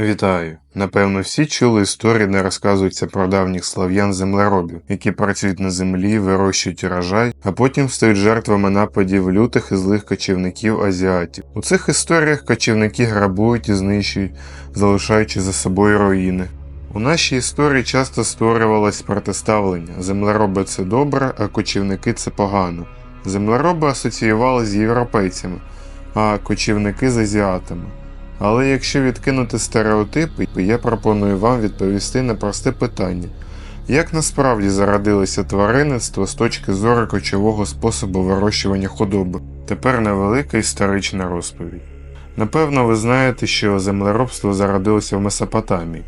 Вітаю! Напевно, всі чули історії, де розказуються про давніх слав'ян землеробів, які працюють на землі, вирощують урожай, а потім стають жертвами нападів лютих і злих кочівників азіатів. У цих історіях кочівники грабують і знищують, залишаючи за собою руїни. У нашій історії часто створювалось протиставлення: землероби це добре, а кочівники це погано. Землероби асоціювали з європейцями, а кочівники з азіатами. Але якщо відкинути стереотипи, я пропоную вам відповісти на просте питання: як насправді зародилося тваринництво з точки зору кочового способу вирощування худоби? Тепер невелика історична розповідь. Напевно, ви знаєте, що землеробство зародилося в Месопотамії,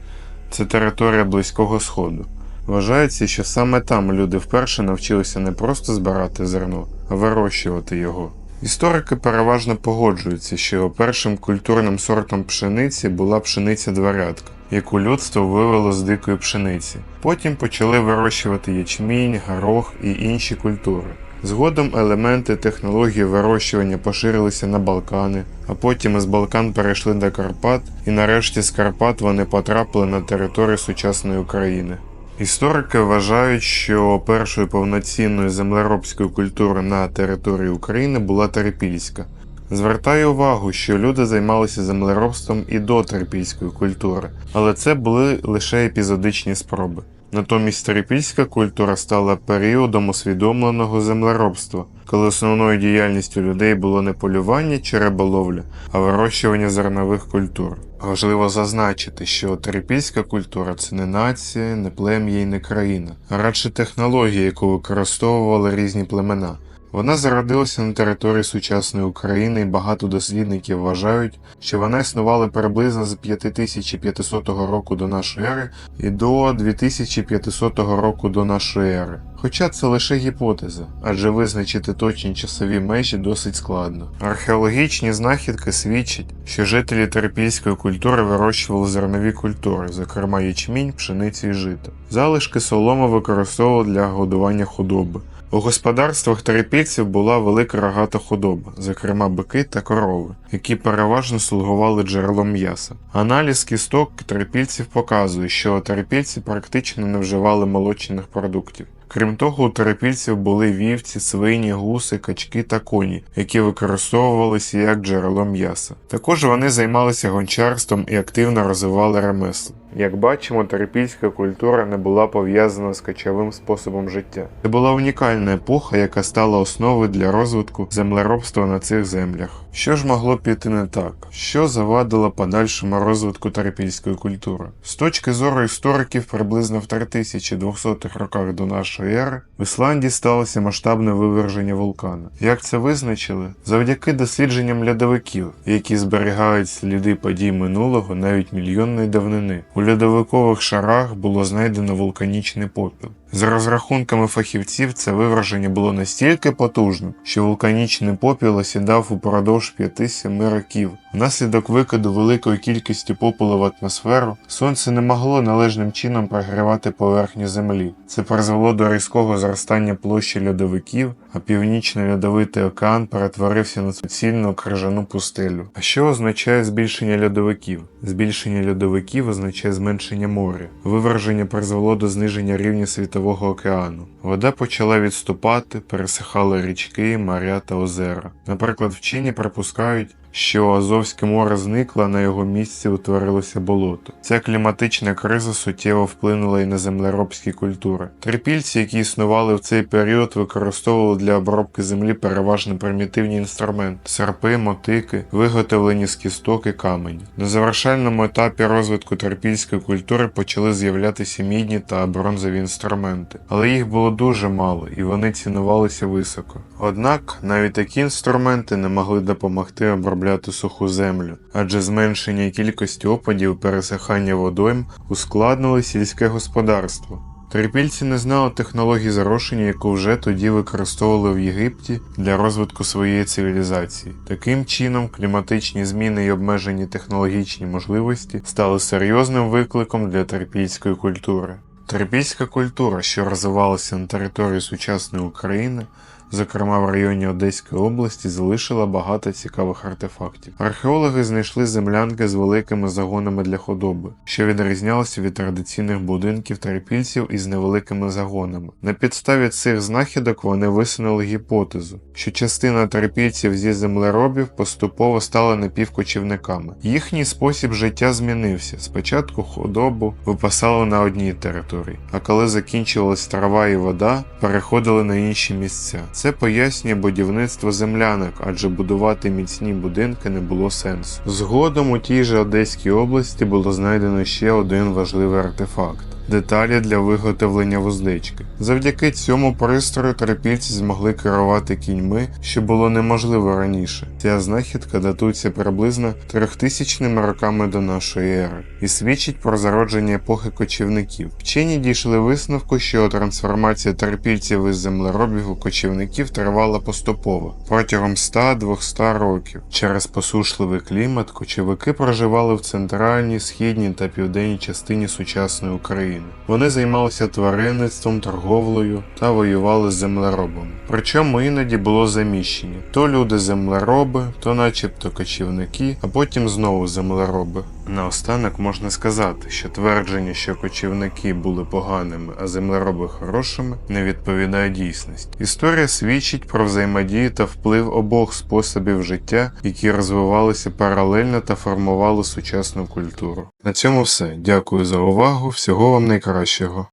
це територія Близького Сходу. Вважається, що саме там люди вперше навчилися не просто збирати зерно, а вирощувати його. Історики переважно погоджуються, що першим культурним сортом пшениці була пшениця дворядка, яку людство вивело з дикої пшениці. Потім почали вирощувати ячмінь, горох і інші культури. Згодом елементи технології вирощування поширилися на Балкани, а потім із Балкан перейшли до Карпат, і нарешті з Карпат вони потрапили на територію сучасної України. Історики вважають, що першою повноцінною землеробською культурою на території України була Терпільська. Звертаю увагу, що люди займалися землеробством і до терпільської культури, але це були лише епізодичні спроби. Натомість терпільська культура стала періодом усвідомленого землеробства, коли основною діяльністю людей було не полювання чи риболовля, а вирощування зернових культур. Важливо зазначити, що терпільська культура це не нація, не плем'я і не країна, а радше технологія, яку використовували різні племена. Вона зародилася на території сучасної України і багато дослідників вважають, що вона існувала приблизно з 5500 року до нашої ери і до 2500 року до нашої ери. Хоча це лише гіпотеза, адже визначити точні часові межі досить складно. Археологічні знахідки свідчать, що жителі терпільської культури вирощували зернові культури, зокрема ячмінь, пшеницю і жито. Залишки соломи використовували для годування худоби. У господарствах терпільців була велика рогата худоба, зокрема бики та корови, які переважно слугували джерелом м'яса. Аналіз кісток терпільців показує, що терпільці практично не вживали молочних продуктів. Крім того, у терапільців були вівці, свині, гуси, качки та коні, які використовувалися як джерело м'яса. Також вони займалися гончарством і активно розвивали ремесло. Як бачимо, терапільська культура не була пов'язана з кочовим способом життя. Це була унікальна епоха, яка стала основою для розвитку землеробства на цих землях. Що ж могло піти не так? Що завадило подальшому розвитку терапільської культури? З точки зору істориків, приблизно в 3200-х роках до нашої ери в Ісландії сталося масштабне виверження вулкана. Як це визначили? Завдяки дослідженням льодовиків, які зберігають сліди подій минулого навіть мільйонної давнини. У льодовикових шарах було знайдено вулканічний попіл. За розрахунками фахівців, це вивраження було настільки потужним, що вулканічний попіл осідав упродовж 5-7 років. Внаслідок викиду великої кількості попелу в атмосферу сонце не могло належним чином прогрівати поверхню землі. Це призвело до різкого зростання площі льодовиків, а північний льодовитий океан перетворився на суцільну крижану пустелю. А що означає збільшення льодовиків? Збільшення льодовиків означає зменшення моря. Виверження призвело до зниження рівня світового океану. Вода почала відступати, пересихали річки, моря та озера. Наприклад, вчені припускають, що Азовське море зникло, а на його місці утворилося болото. Ця кліматична криза суттєво вплинула і на землеробські культури. Трипільці, які існували в цей період, використовували для обробки землі переважно примітивні інструменти серпи, мотики, виготовлені з кісток і камені. На завершальному етапі розвитку трипільської культури почали з'являтися мідні та бронзові інструменти, але їх було дуже мало і вони цінувалися високо. Однак навіть такі інструменти не могли допомогти обробляти суху землю, адже зменшення кількості опадів пересихання водойм ускладнили сільське господарство. Трипільці не знали технології зарошення, яку вже тоді використовували в Єгипті для розвитку своєї цивілізації. Таким чином, кліматичні зміни і обмежені технологічні можливості стали серйозним викликом для трипільської культури. Трипільська культура, що розвивалася на території сучасної України, зокрема в районі Одеської області, залишила багато цікавих артефактів. Археологи знайшли землянки з великими загонами для худоби, що відрізнялися від традиційних будинків трипільців із невеликими загонами. На підставі цих знахідок вони висунули гіпотезу, що частина трипільців зі землеробів поступово стала напівкочівниками. Їхній спосіб життя змінився. Спочатку худобу випасали на одній території, а коли закінчувалась трава і вода, переходили на інші місця. Це пояснює будівництво землянок, адже будувати міцні будинки не було сенсу. Згодом у тій же Одеській області було знайдено ще один важливий артефакт. Деталі для виготовлення вуздечки. Завдяки цьому пристрою трипільці змогли керувати кіньми, що було неможливо раніше. Ця знахідка датується приблизно 3000 роками до нашої ери і свідчить про зародження епохи кочівників. Вчені дійшли висновку, що трансформація трипільців із землеробів у кочівників тривала поступово протягом 100-200 років. Через посушливий клімат кочівники проживали в центральній, східній та південній частині сучасної України. Вони займалися тваринництвом, торговлею та воювали з землеробами. Причому іноді було заміщення: то люди землероби, то начебто кочівники, а потім знову землероби. Наостанок можна сказати, що твердження, що кочівники були поганими, а землероби хорошими, не відповідає дійсності. Історія свідчить про взаємодію та вплив обох способів життя, які розвивалися паралельно та формували сучасну культуру. На цьому все. Дякую за увагу. Всього вам найкращого.